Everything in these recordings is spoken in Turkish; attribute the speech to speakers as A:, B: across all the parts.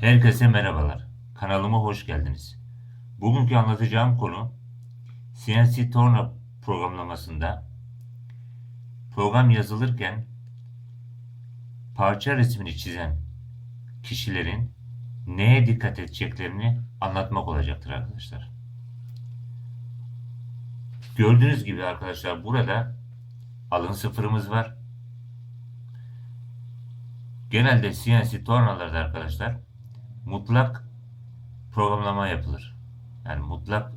A: Herkese merhabalar. Kanalıma hoş geldiniz. Bugünkü anlatacağım konu CNC Torna programlamasında program yazılırken parça resmini çizen kişilerin neye dikkat edeceklerini anlatmak olacaktır arkadaşlar. Gördüğünüz gibi arkadaşlar burada alın sıfırımız var. Genelde CNC tornalarda arkadaşlar mutlak programlama yapılır. Yani mutlak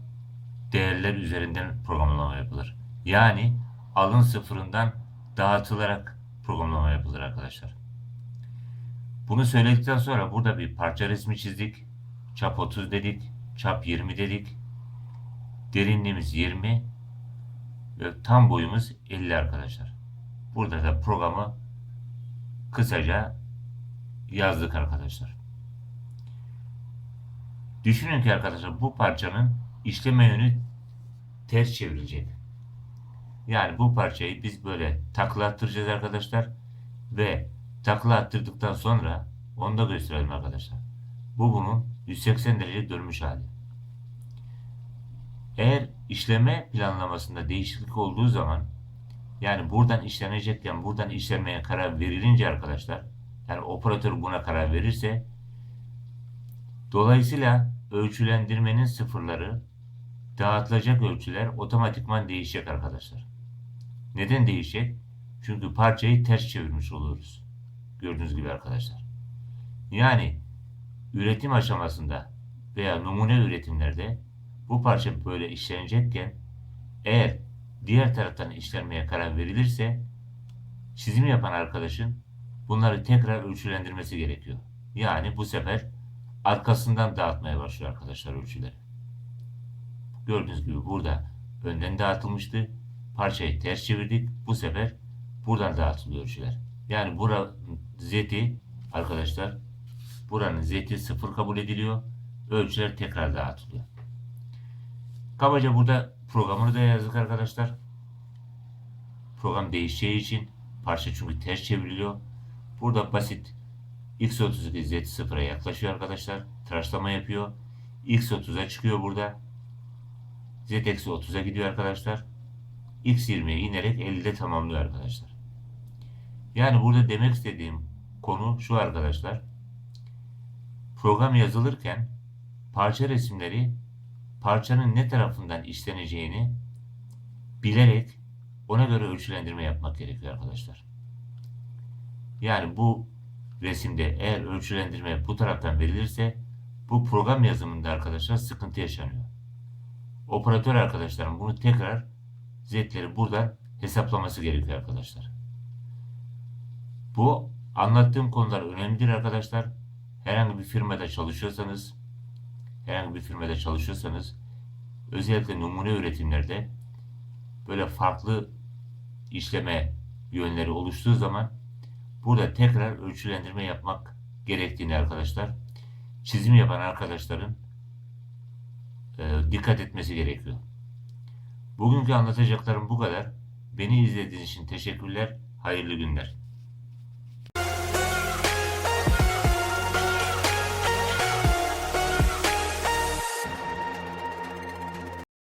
A: değerler üzerinden programlama yapılır. Yani alın sıfırından dağıtılarak programlama yapılır arkadaşlar. Bunu söyledikten sonra burada bir parça resmi çizdik. Çap 30 dedik. Çap 20 dedik. Derinliğimiz 20 ve tam boyumuz 50 arkadaşlar. Burada da programı kısaca yazdık arkadaşlar. Düşünün ki arkadaşlar bu parçanın işleme yönü ters çevrilecek. Yani bu parçayı biz böyle takla attıracağız arkadaşlar. Ve takla attırdıktan sonra onu da gösterelim arkadaşlar. Bu bunun 180 derece dönmüş hali. Eğer işleme planlamasında değişiklik olduğu zaman yani buradan işlenecekken buradan işlemeye karar verilince arkadaşlar yani operatör buna karar verirse dolayısıyla ölçülendirmenin sıfırları dağıtılacak ölçüler otomatikman değişecek arkadaşlar. Neden değişecek? Çünkü parçayı ters çevirmiş oluyoruz. Gördüğünüz gibi arkadaşlar. Yani üretim aşamasında veya numune üretimlerde bu parça böyle işlenecekken eğer diğer taraftan işlenmeye karar verilirse çizim yapan arkadaşın bunları tekrar ölçülendirmesi gerekiyor. Yani bu sefer arkasından dağıtmaya başlıyor arkadaşlar ölçüleri. Gördüğünüz gibi burada önden dağıtılmıştı. Parçayı ters çevirdik. Bu sefer buradan dağıtılıyor ölçüler. Yani buranın zeti arkadaşlar buranın zeti sıfır kabul ediliyor. Ölçüler tekrar dağıtılıyor. Kabaca burada programını da yazdık arkadaşlar. Program değişeceği için parça çünkü ters çevriliyor. Burada basit X32 Z0'a yaklaşıyor arkadaşlar. Tıraşlama yapıyor. X30'a çıkıyor burada. Z-30'a gidiyor arkadaşlar. X20'ye inerek 50'de tamamlıyor arkadaşlar. Yani burada demek istediğim konu şu arkadaşlar. Program yazılırken parça resimleri parçanın ne tarafından işleneceğini bilerek ona göre ölçülendirme yapmak gerekiyor arkadaşlar. Yani bu resimde eğer ölçülendirme bu taraftan verilirse bu program yazımında arkadaşlar sıkıntı yaşanıyor. Operatör arkadaşlarım bunu tekrar z'leri buradan hesaplaması gerekiyor arkadaşlar. Bu anlattığım konular önemlidir arkadaşlar. Herhangi bir firmada çalışıyorsanız herhangi bir firmada çalışıyorsanız özellikle numune üretimlerde böyle farklı işleme yönleri oluştuğu zaman burada tekrar ölçülendirme yapmak gerektiğini arkadaşlar çizim yapan arkadaşların e, dikkat etmesi gerekiyor. Bugünkü anlatacaklarım bu kadar. Beni izlediğiniz için teşekkürler. Hayırlı günler.